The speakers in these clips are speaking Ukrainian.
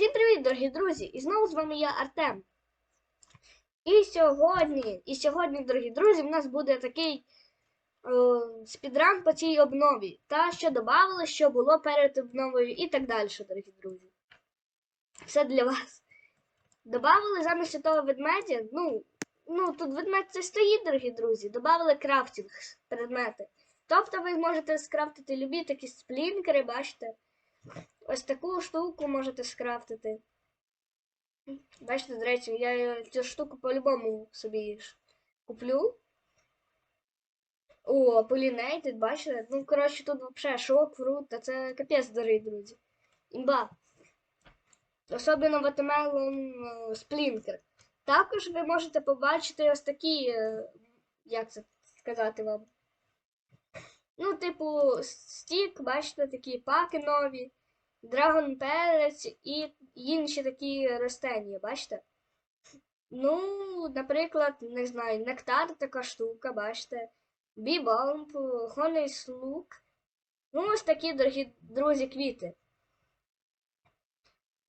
Всім привіт, дорогі друзі! І знову з вами я Артем. І сьогодні, і сьогодні, дорогі друзі, в нас буде такий е, спідран по цій обнові. Та що додавали, що було перед обновою і так далі, дорогі друзі. Все для вас. Добавили замість того ведмедя. Ну, ну тут ведмедь це стоїть, дорогі друзі. Добавили крафтинг предмети. Тобто ви зможете скрафтити любі такі сплінкери, бачите. Ось таку штуку можете скрафтити. Бачите, до речі, я цю штуку по-любому собі куплю. О, Pollinated, бачите? Ну, коротше, тут взагалі шок, фрут, та це капець, дорогі друзі. Імба. Особливо Watermelon е, Splinker. Також ви можете побачити ось такі, е, як це сказати вам. Ну, типу, стік, бачите, такі паки нові. Драгон перець і інші такі ростення, бачите? Ну, наприклад, не знаю, нектар така штука, бачите? Бібомб, Honey Slug. Ну, ось такі, дорогі друзі, квіти.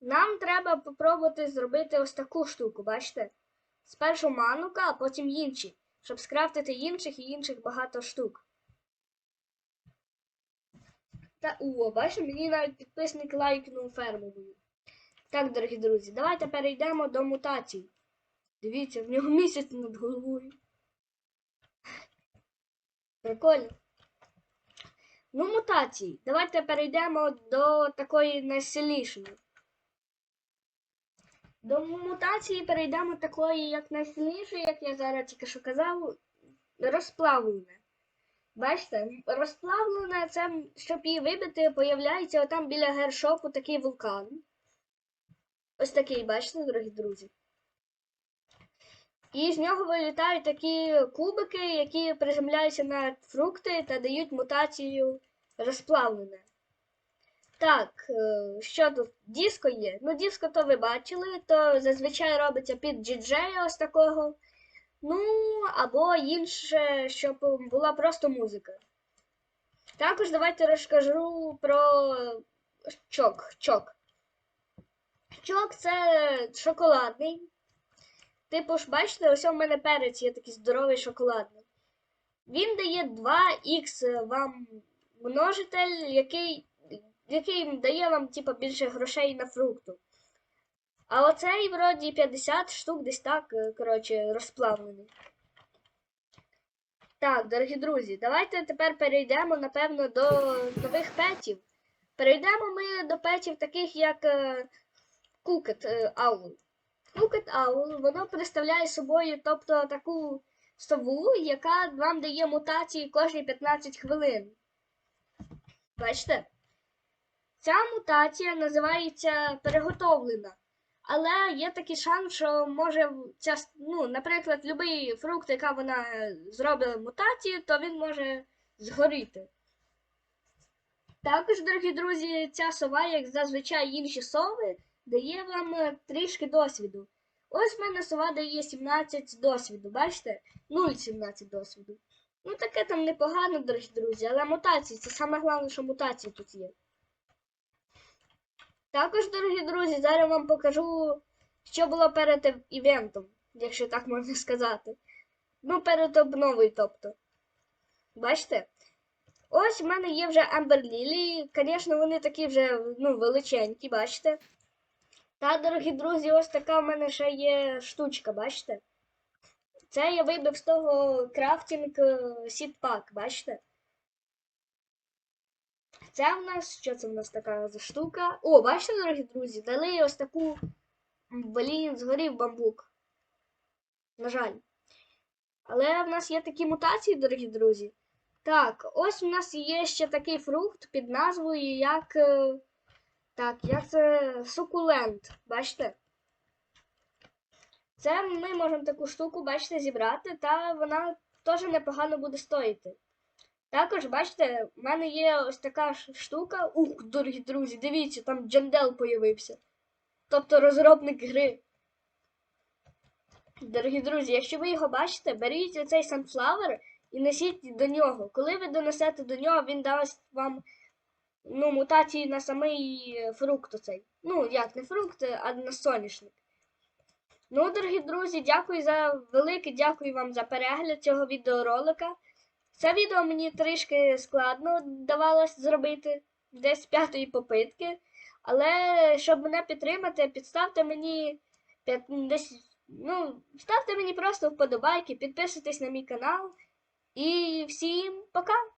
Нам треба попробувати зробити ось таку штуку, бачите? Спершу манука, а потім інші, щоб скрафтити інших і інших багато штук. Та о, бачите, мені навіть підписник лайкнув ферму мою. Так, дорогі друзі, давайте перейдемо до мутацій. Дивіться, в нього місяць над головою. Прикольно. Ну, мутації. Давайте перейдемо до такої найсильнішої. До мутації перейдемо такої, як найсильнішої, як я зараз тільки що казав, розплавлене. Бачите, розплавлена, це, щоб її вибити, появляється отам біля гершопу такий вулкан. Ось такий, бачите, дорогі друзі. І з нього вилітають такі кубики, які приземляються на фрукти та дають мутацію розплавлене. Так, е, що тут? Диско є. Ну, диско то ви бачили, то зазвичай робиться під діджея ось такого. Ну, або інше, щоб була просто музика. Також давайте розкажу про чок. Чок. Чок це шоколадний. Типу ж, бачите, ось у мене перець є такий здоровий шоколадний. Він дає 2х вам множитель, який який дає вам типу, більше грошей на фрукту. А оцей, вроді, 50 штук десь так, е, коротше, розплавлений. Так, дорогі друзі, давайте тепер перейдемо, напевно, до нових петів. Перейдемо ми до петів таких, як е, Кукет Аул. Кукет Аул, воно представляє собою, тобто, таку сову, яка вам дає мутації кожні 15 хвилин. Бачите? Ця мутація називається переготовлена. Але є такий шанс, що може ця, ну, наприклад, будь-який фрукт, яка вона зробила мутацію, то він може згоріти. Також, дорогі друзі, ця сова, як зазвичай інші сови, дає вам е, трішки досвіду. Ось в мене сова дає 17 досвіду, бачите? 0,17 досвіду. Ну, таке там непогано, дорогі друзі, але мутації це саме головне, що мутації тут є. Також, дорогі друзі, зараз вам покажу, що було перед івентом, якщо так можна сказати. Ну, перед обновою, тобто. Бачите? Ось в мене є вже Amber Lily. Звісно, вони такі вже ну, величенькі, бачите? Та, дорогі друзі, ось така в мене ще є штучка, бачите? Це я вибив з того крафтинг сітпак, бачите? Це в нас, що це в нас така за штука? О, бачите, дорогі друзі, дали ось таку блін, згорів бамбук. На жаль. Але в нас є такі мутації, дорогі друзі. Так, ось у нас є ще такий фрукт під назвою як. е, Так, як це сукулент. Бачите? Це ми можемо таку штуку, бачите, зібрати, та вона теж непогано буде стоїти. Також, бачите, в мене є ось така штука. Ух, дорогі друзі, дивіться, там Джандел появився. Тобто розробник гри. Дорогі друзі, якщо ви його бачите, беріть оцей Sunflower і несіть до нього. Коли ви донесете до нього, він дасть вам ну, мутації на самий фрукт оцей. Ну, як не фрукт, а на соняшник. Ну, дорогі друзі, дякую за велике дякую вам за перегляд цього відеоролика. Це відео мені трішки складно давалось зробити десь п'ятої попитки. Але щоб мене підтримати, підставте мені десь, ну, ставте мені просто вподобайки, підписуйтесь на мій канал. І всім пока!